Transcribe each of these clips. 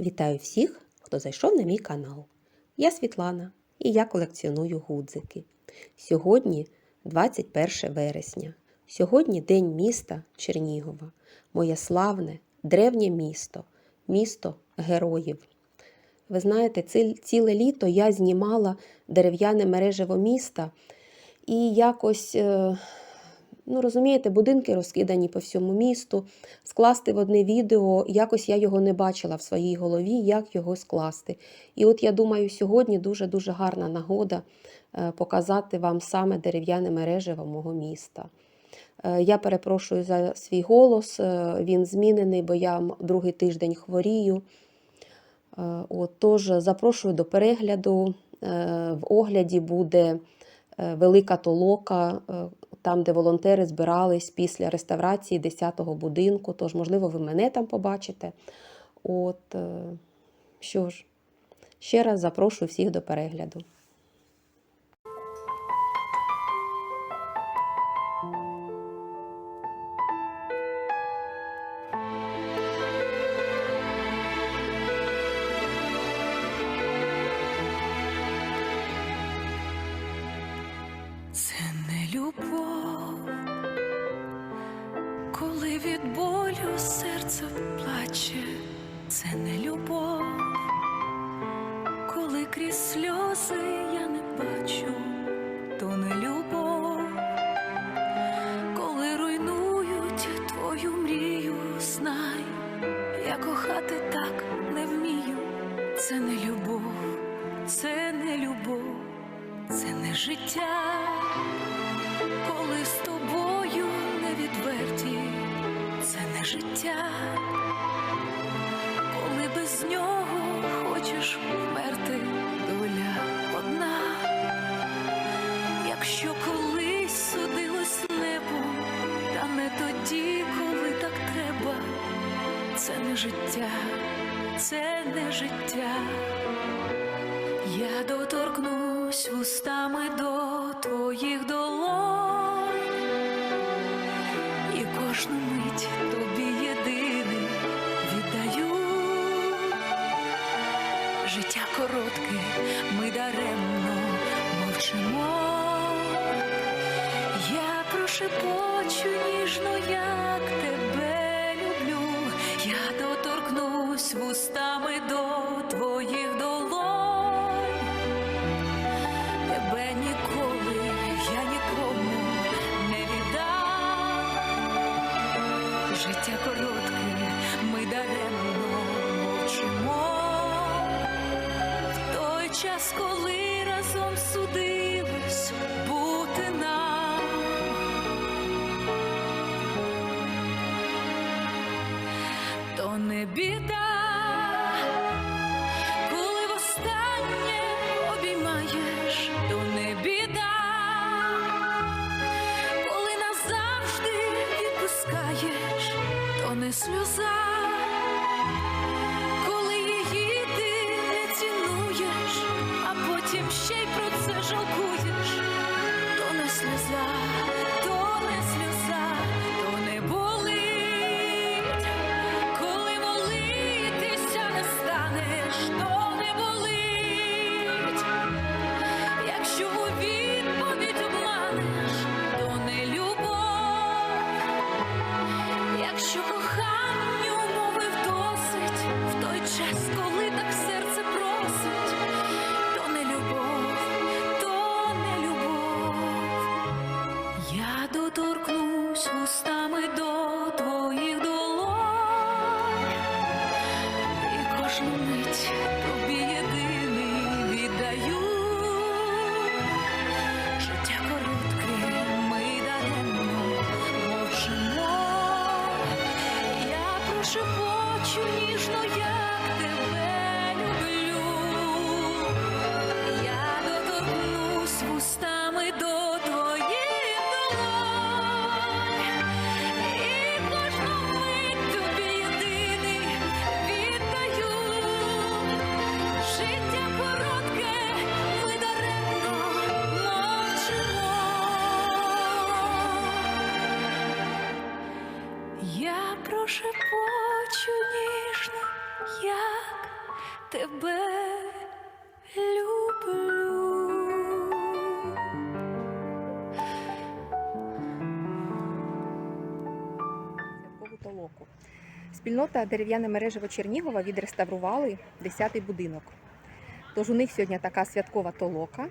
Вітаю всіх, хто зайшов на мій канал. Я Світлана і я колекціоную гудзики. Сьогодні 21 вересня. Сьогодні День міста Чернігова, моє славне, древнє місто, місто героїв. Ви знаєте, ці- ціле літо я знімала дерев'яне мережево міста і якось. е, Ну, розумієте, будинки розкидані по всьому місту. Скласти в одне відео, якось я його не бачила в своїй голові, як його скласти. І от я думаю, сьогодні дуже-дуже гарна нагода е, показати вам саме дерев'яне мережево мого міста. Е, Я перепрошую за свій голос, е, він змінений, бо я другий тиждень хворію. От, тож запрошую до перегляду. В огляді буде велика толока, там, де волонтери збирались після реставрації 10-го будинку. Тож, можливо, ви мене там побачите. От, е, що ж, ще раз запрошую всіх до перегляду. Коли крізь сльози я не бачу, то не любов, коли руйнують твою мрію, знай, я кохати так не вмію, це не любов, це не любов це не життя, коли з тобою не відверті, це не життя, життя, це не життя. Я доторкнусь вустами до твоїх долонь і кожну мить тобі єдиний віддаю. Життя коротке, ми даремно мовчимо. Я прошепочу ніжно, як тебе вустами до твоїх долонь. Тебе ніколи я нікому не віддам. Життя коротке, ми даремно мовчимо. В той час, коли разом судились тебе люблю. святкову толоку. Спільнота дерев'яне мережево Чернігова відреставрували 10-й будинок. Тож у них сьогодні така святкова толока.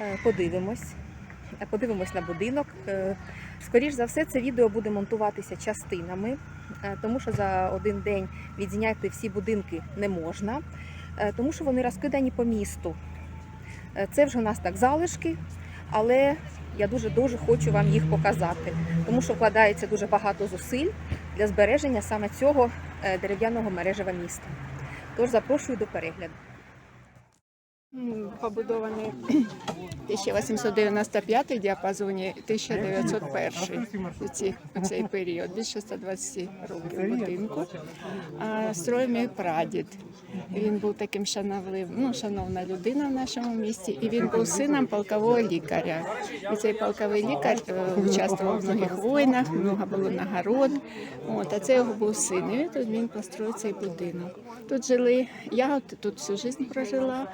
Е, Подивимось. Подивимось на будинок. Е, Скоріш за все, це відео буде монтуватися частинами, е, тому що за один день відзняти всі будинки не можна, е, тому що вони розкидані по місту. Це вже у нас так залишки, але я дуже дуже хочу вам їх показати, тому що вкладається дуже багато зусиль для збереження саме цього дерев'яного мережева міста. Тож запрошую до перегляду. Побудований 1895 діапазоні 1901 у ці- у цей період, більше 120 років будинку. А строїв мій прадід. Він був таким шановливим, ну, шановна людина в нашому місті, і він був сином полкового лікаря. І цей полковий лікар е, участвував в многих воїнах, много було нагород. От, а це його був син. І тут він построїв цей будинок. Тут жили, я от тут всю життя прожила.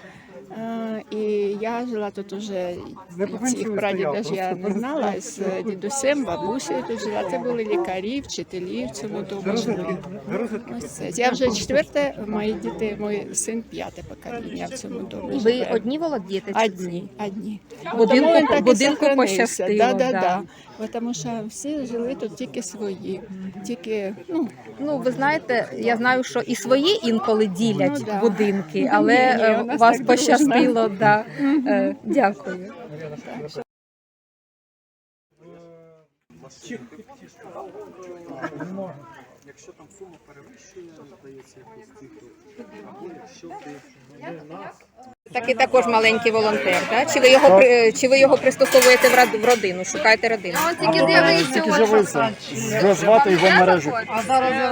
Е, І я жила тут уже цих прадіда ж я не знала з дідусем, бабусею тут жила. Це були лікарі, вчителі в цьому домі жили. Ось це. Я вже четверте, мої діти, мій син п'яте покоління в цьому домі. І ви одні володієте чи Одні, одні. Будинку- Тому він так і будинку сохранився. пощастило, Да, да, да. да. Бо Тому що всі жили тут тільки свої, тільки ну Ну, ви знаєте, я знаю, що і свої інколи ділять Ну, да. будинки, але Ні, ні, е, у нас вас так пощастило. Да. Е, Дякую. Якщо там сума перевищує, здається, якусь цифру. Або якщо ти Такий також маленький волонтер. Да? Чи ви його при- чи ви його пристосовуєте в род- в родину? Шукаєте родину? Тільки тільки з'явився, вже звати його мережу.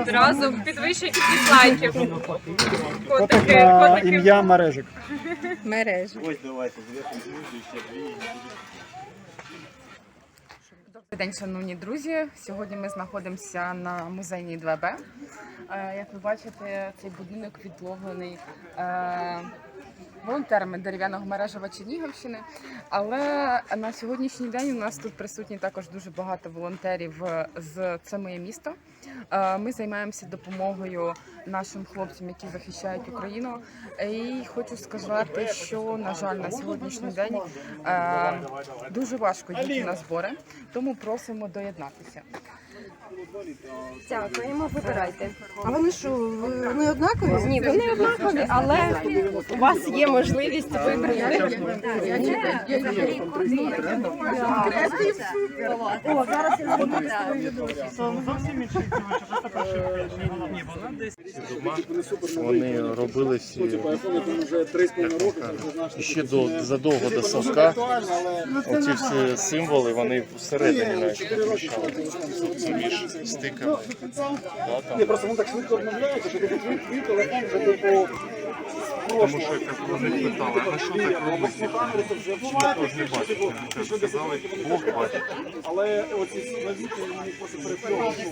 одразу кількість лайків. Котик Котики, на котики. ім'я мережик. Мережі. Добрий день, шановні друзі. Сьогодні ми знаходимося на музейній 2Б. Е, Як ви бачите, цей будинок відловлений е, волонтерами дерев'яного мережева Чернігівщини. Але на сьогоднішній день у нас тут присутні також дуже багато волонтерів е, з це моє місто. Е, Ми займаємося допомогою нашим хлопцям, які захищають Україну. І хочу сказати, що на жаль, на сьогоднішній день е, дуже важко йти на збори, тому просимо доєднатися. Дякуємо, вибирайте. А вони що, вони однакові? Ні, вони однакові, але у вас є можливість вибрати. О, зараз я Вони робили всі і ще до задовго до совка. Оці всі символи вони всередині навіть. Це між стиками. Ні, просто воно так швидко обновляється, що ти твій твій телефон вже типу Тому що як вони питали, а що так робиться? Ніхто ж не бачить. Вони сказали, Бог бачить. Але оці новітні вони просто переплюють.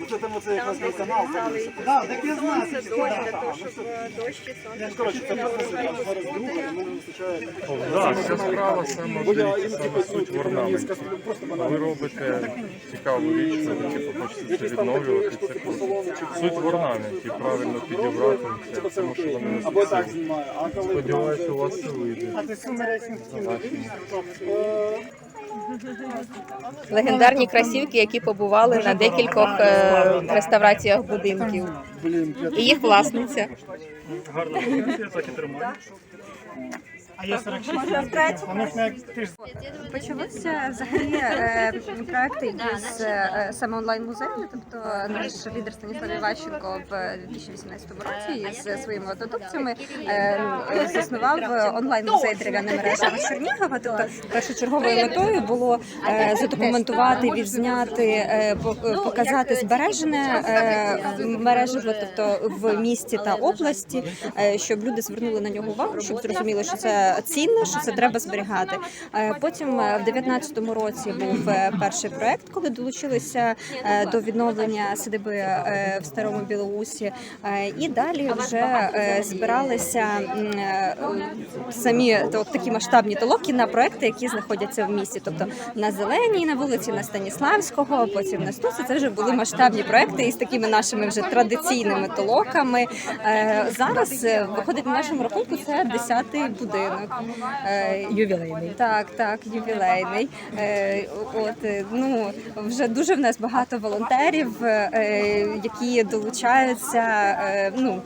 Ну це там оце якраз мій канал. Так, так я знаю. Це дощ, для того, щоб дощ і Коротше, це серія, зараз друга, і мене вистачає. Так, ця справа саме дивіться, саме суть в орнаменті. Ви робите цікаву річ, ви хочете це відновлювати. Це Суть в орнаменті, правильно підібрати тому що вони не Або так знімаю, а коли... Сподіваюся, у вас це вийде. А ти сумеря сім'ї Легендарні красівки, які побували на декількох е, реставраціях будинків. Блін, я І їх власниця. Почалися взагалі е, проекти із е, саме онлайн музею. Тобто наш лідер Станіслав Іващенко в 2018 році із своїми однодумцями е, заснував онлайн музей дерев'яна мережа Чернігова. Тобто першочерговою метою було е, задокументувати, відзняти, е, по- показати збережене е, мережево, тобто в місті та області, е, щоб люди звернули на нього увагу, щоб зрозуміли, що це цінно, що це треба зберігати. Е, Потім е, в 19-му році був е, перший проект, коли долучилися до відновлення садиби в старому Білоусі. І далі вже збиралися самі такі масштабні толоки на проекти, які знаходяться в місті. Тобто на Зеленій, на вулиці на Станіславського, потім на Стуці. Це вже були масштабні проекти із такими нашими вже традиційними толоками. Зараз виходить на нашому рахунку це 10-й будинок. Ювілейний. Так, так, ювілейний. Е, От е, ну вже дуже в нас багато волонтерів, е, які долучаються. е, Ну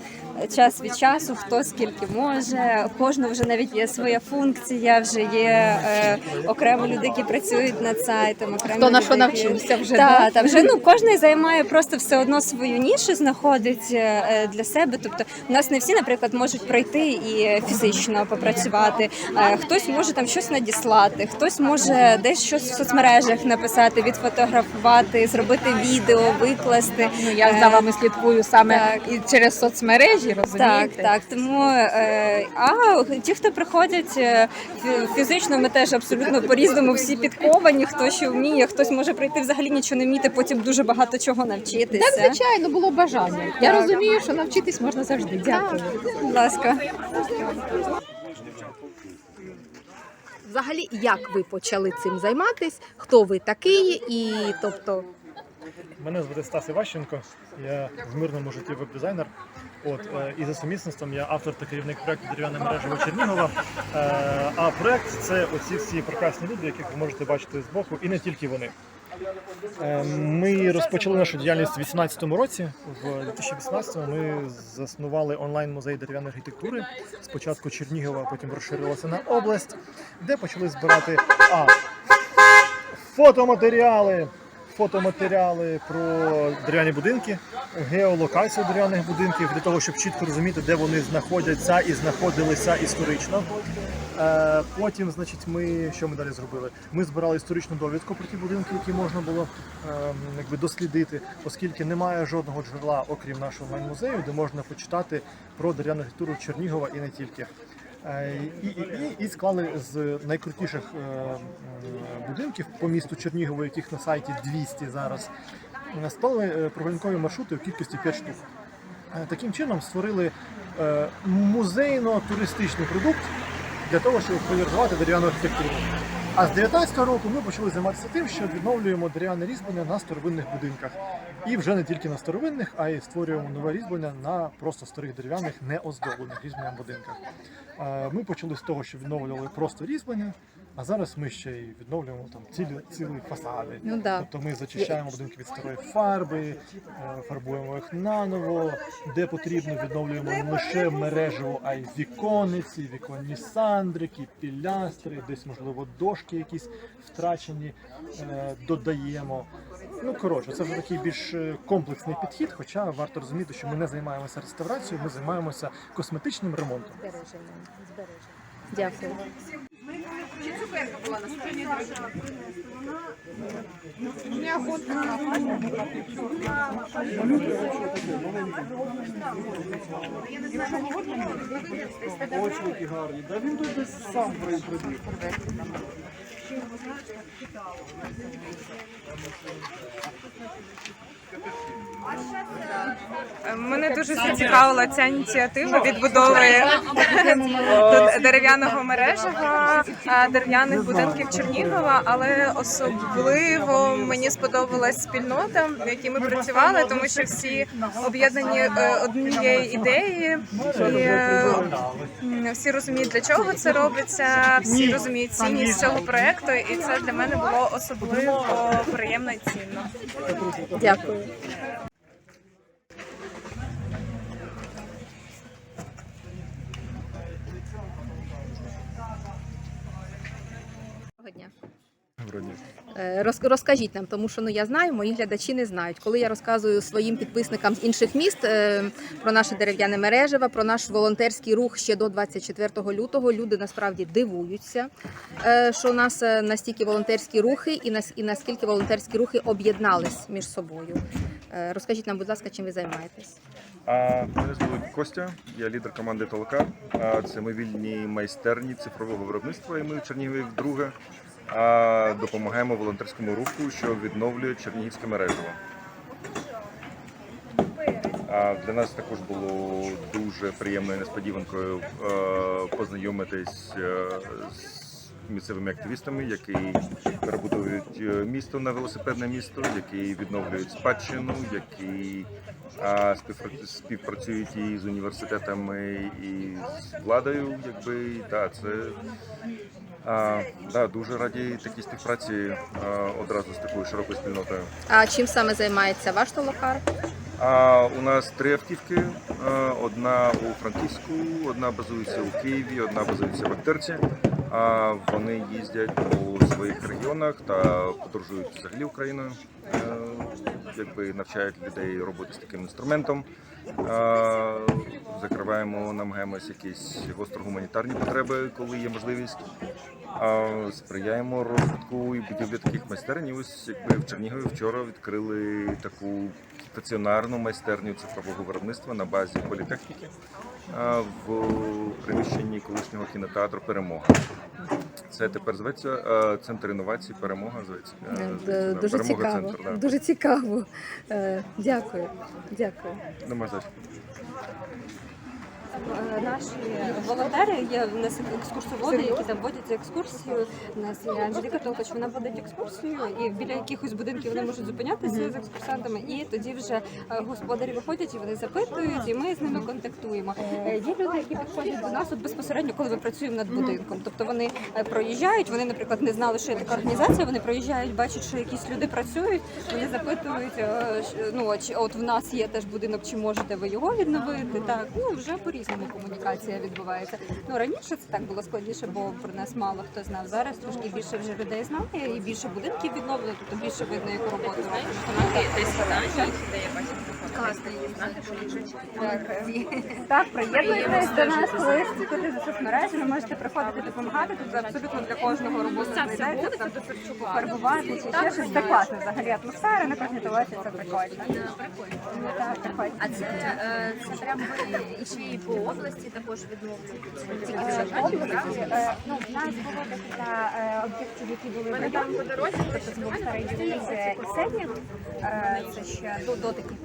час від часу, хто скільки може. Кожного вже навіть є своя функція, вже є е, окремо люди, які працюють над сайтом. Окремо Хто на люди, що які- навчився вже, Так, та вже ну кожен займає просто все одно свою нішу, знаходить е, для себе. Тобто, у нас не всі, наприклад, можуть пройти і фізично попрацювати. Е, Хтось може там щось надіслати, хтось може десь щось в соцмережах написати, відфотографувати, зробити відео, викласти. Ну я за вами слідкую саме Так. і через соцмережі, Так, розумієте? так. Тому е, а ті, хто приходять е, фі- фізично, ми теж абсолютно по-різному всі підковані. Хто що вміє, хтось може прийти взагалі нічого не вміти, потім дуже багато чого навчитися. Так, звичайно, було бажання. Я Так. розумію, що навчитись можна завжди. Дякую. Будь ласка. Взагалі, як ви почали цим займатись? Хто ви такий? І тобто, Мене звати Стас Іващенко, я в мирному житті веб-дизайнер. От е, і за сумісництвом я автор та керівник проекту Дерев'яна мережа Чернігова. Е, А проект це оці всі прекрасні люди, яких ви можете бачити збоку, і не тільки вони. Е, Ми розпочали нашу діяльність у 2018 році. В 2018 ми заснували онлайн-музей дерев'яної архітектури. Спочатку Чернігова, потім розширилося на область, де почали збирати а, фотоматеріали, фотоматеріали про дерев'яні будинки, геолокацію дерев'яних будинків для того, щоб чітко розуміти, де вони знаходяться і знаходилися історично. Е, Потім, значить, ми що ми далі зробили? Ми збирали історичну довідку про ті будинки, які можна було е, якби дослідити, оскільки немає жодного джерела, окрім нашого онлайн-музею, де можна почитати про дерев'яну архітектуру Чернігова і не тільки. Е, І, і, і, склали з найкрутіших е, будинків по місту Чернігово, яких на сайті 200 зараз, е, склали прогулянкові маршрути у кількості 5 штук. Таким чином створили музейно-туристичний продукт для того, щоб популяризувати дерев'яну архітектуру. А з 19-го року ми почали займатися тим, що відновлюємо дерев'яне різьблення на старовинних будинках. І вже не тільки на старовинних, а й створюємо нове різьблення на просто старих дерев'яних, не оздоблених різьбленням будинках. Е, Ми почали з того, що відновлювали просто різьблення, а зараз ми ще й відновлюємо там цілі, цілі фасади. ну да. Тобто ми зачищаємо будинки від старої фарби, е, фарбуємо їх наново, де потрібно, відновлюємо не лише мережево, а й віконниці, віконні сандрики, пілястри, десь, можливо, дошки якісь втрачені, е, додаємо. Ну, коротше, це вже такий більш е, комплексний підхід, хоча варто розуміти, що ми не займаємося реставрацією, ми займаємося косметичним ремонтом. Дякую. Очі які гарні. Да він тут десь сам прибіг. Мене дуже зацікавила ця ініціатива відбудови дерев'яного мережева, дерев'яних будинків Чернігова, але особливо мені сподобалась спільнота, в якій ми працювали, тому що всі об'єднані е, однією ідеєю, і е, всі розуміють, для чого це робиться, всі розуміють цінність цього проекту, і це для мене було особливо приємно і цінно. Дякую. Yeah. Розкажіть нам, тому що ну я знаю, мої глядачі не знають. Коли я розказую своїм підписникам з інших міст е, про наше дерев'яне мережево, про наш волонтерський рух ще до 24 лютого, люди насправді дивуються, е, що у нас е, настільки волонтерські рухи, і нас і наскільки волонтерські рухи об'єднались між собою. Е, Розкажіть нам, будь ласка, чим ви займаєтесь? Мене звуть Костя, я лідер команди Толока. Це ми вільні майстерні цифрового виробництва, і ми в Чернігові вдруге а, допомагаємо волонтерському руху, що відновлює чернігівське мережево. Для нас також було дуже приємною несподіванкою е, познайомитись е, з місцевими активістами, які перебудовують е, місто на велосипедне місто, які відновлюють спадщину, які співпрацюють і з університетами, і з владою. Якби да, це а, да, дуже раді такій співпраці а, одразу з такою широкою спільнотою. А чим саме займається ваш толокар? А у нас три автівки: е, одна у Франківську, одна базується у Києві, одна базується в Актерці. А вони їздять по своїх регіонах та подорожують взагалі Україною. Е, Якби навчають людей роботи з таким інструментом. Е, Закриваємо, намагаємось якісь гостро-гуманітарні потреби, коли є можливість. Сприяємо розвитку і будівлі таких майстерень. І Ось якби в Чернігові вчора відкрили таку стаціонарну майстерню цифрового виробництва на базі політехніки в приміщенні колишнього кінотеатру Перемога. Це тепер зветься е, центр інновацій. Перемога зветься. е, да, Дуже «Перемога цікаво. Центр, да. Дуже цікаво. Е, Дякую. Дякую. Нема за що. Е, Наші волонтери є у нас екскурсоводи, які там водять екскурсію. У нас є Анжеліка Толкач, вона водить екскурсію, і біля якихось будинків вони можуть зупинятися з екскурсантами. І тоді вже е, господарі виходять і вони запитують, і ми з ними контактуємо. Е, Є люди, які підходять до нас от безпосередньо, коли ми працюємо над будинком. Тобто вони е, проїжджають, вони, наприклад, не знали, що є така організація. Вони проїжджають, бачать, що якісь люди працюють. Вони запитують, ну от в нас є теж будинок, чи можете ви його відновити? Так, ну вже по різному комунікація відбувається. Ну раніше це так було складніше, бо про нас мало хто знав. Зараз трошки більше вже людей знає, і більше будинків відновлено, тобто більше видно, яку роботу Так, так, приєднуйтесь до нас колись куди за соцмережі. Ви можете приходити допомагати. Тут абсолютно для кожного робота знайдеться. Там фарбувати чи ще щось. Це класно взагалі атмосфера на кожній це прикольно. Так, приходьте. А це, е, це ви і ще й по області також відновлюєте? Тільки вже Е, е, Ну, в нас було декілька е, об'єктів, які були в районі. Тобто це був старий Дивіз і Седнів. Е, Це ще до, до таких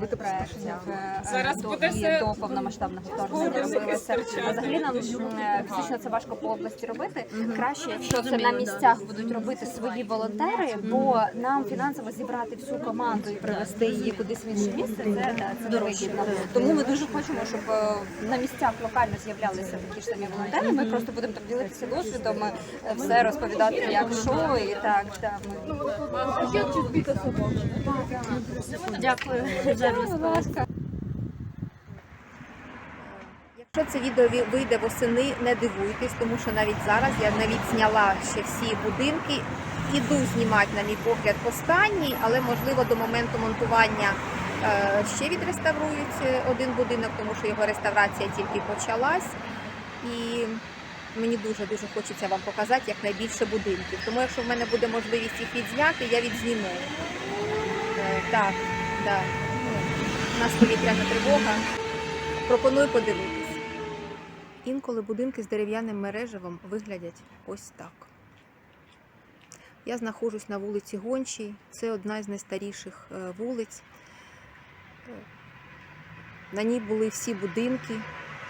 масштабних проєктів. е, Зараз до, буде і все до повномасштабного вторгнення робилося. Взагалі нам м, фізично це важко по області робити. Краще, якщо це на місцях будуть робити свої волонтери, бо нам фінансово зібрати всю команду і привезти її кудись в інше місце, це, да, це невигідно. Тому ми дуже хочемо, щоб е, на місцях локально з'являлися такі ж самі волонтери. Ми просто будемо там ділитися досвідом, е, все розповідати, як що і так. ми... Дякую за розповідь. Якщо це відео ві- вийде восени, не дивуйтесь, тому що навіть зараз я навіть зняла ще всі будинки. Іду знімати, на мій погляд, останній, але можливо до моменту монтування е, ще відреставрують е, один будинок, тому що його реставрація тільки почалась. І мені дуже дуже хочеться вам показати якнайбільше будинків. Тому якщо в мене буде можливість їх відзняти, я відзніму. Е, так, так. У нас повітряна тривога. Пропоную подивитись. Інколи будинки з дерев'яним мережевом виглядять ось так. Я знаходжусь на вулиці Гончій. Це одна з найстаріших е, вулиць. Е, На ній були всі будинки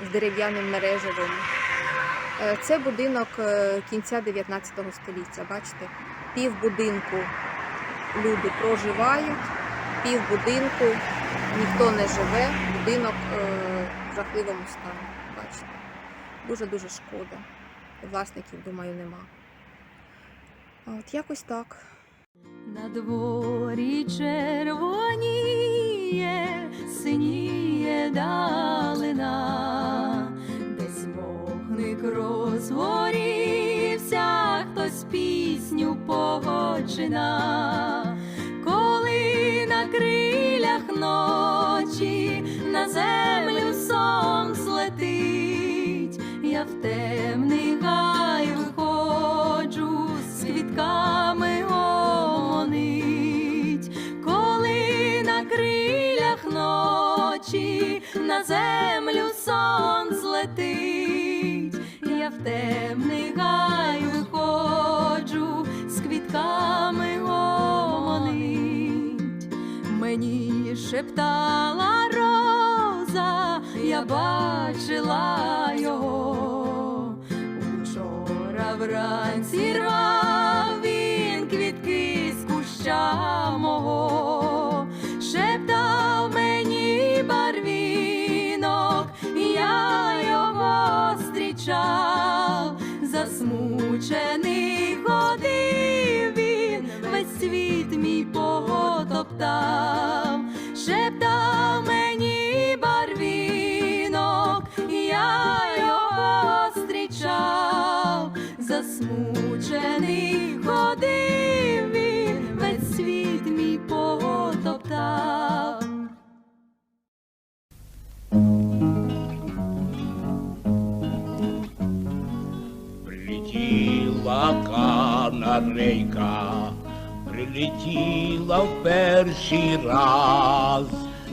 з дерев'яним мережевом. Е, Це будинок кінця 19 століття. Бачите, пів будинку люди проживають, пів будинку ніхто не живе, будинок е, в жахливому стані. Бачите. Дуже-дуже шкода. Власників, думаю, нема. А От якось так. На дворі червоніє, синіє далина, десь вогник розгорівся, хтось пісню погоджина, коли на крилях ночі на землю сон злетить, я в темний гай виходжу з квітками гомонить, коли на крилях ночі на землю сон злетить, я в темний гай мені шептала роза, я бачила його. Учора вранці потоптав, шептав мені барвінок, я його зустрічав, засмучений ходив він, весь світ мій потоптав. Прилетіла канарейка, прилетіла в перший раз,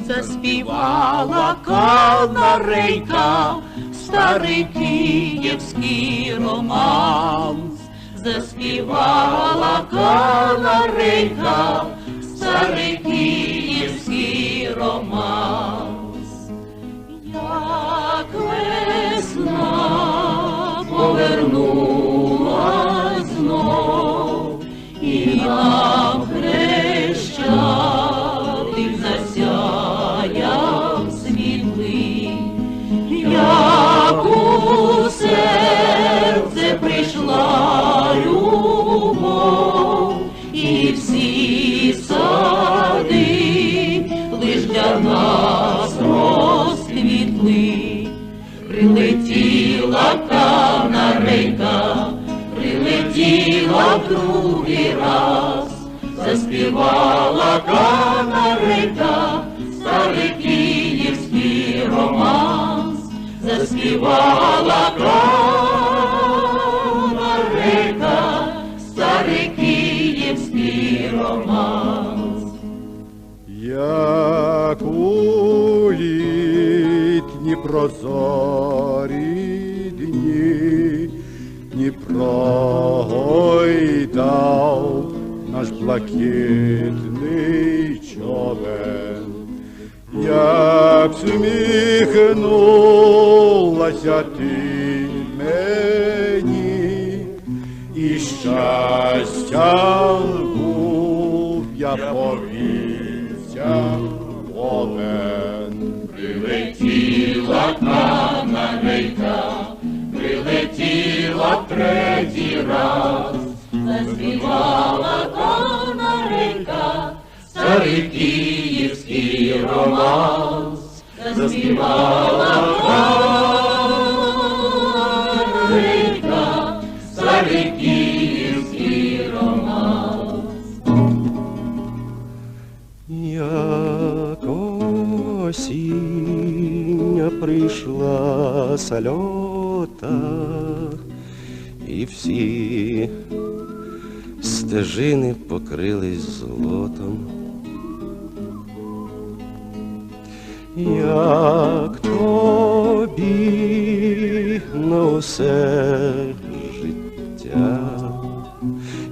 заспівала канарейка, старий київський романс, заспівала канарейка, старий київський романс. Як весна повернула нам хрещатик засяяв світлий, у серце прийшла любов, і всі сади лиш для нас розквітли. Прилетіла канарейка, прилетіла в другий раз, заспівала канарейка, старий київський романс, заспівала канарейка, старий київський романс. Як у літні прозорі Дніпро гойдав наш блакитний човен, як сміхнулася ти мені, і щастя був я повівся повен. Прилетіла прилетіла третій раз, заспівала канарейка, старий київський романс, заспівала канарейка, старий київський романс. Як осіння прийшла сальота, і всі стежини покрились злотом. Як тобі на усе життя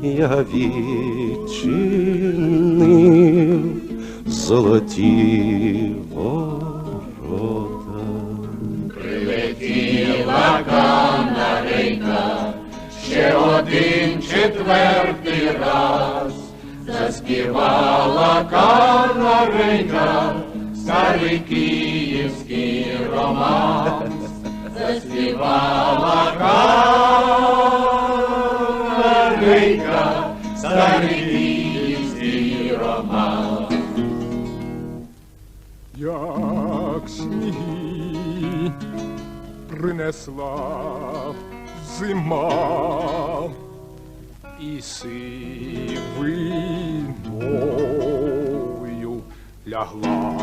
я відчинив золоті ворота. Прилетіла канарейка, ще один четвертий раз, заспівала канарейка, старий київський романс, заспівала канарейка, старий київський романс. як сніги принесла зима і сивиною лягла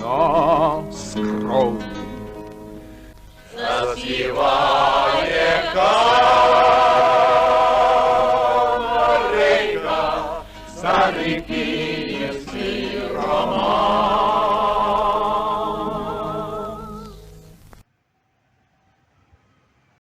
на скроні. Заспіває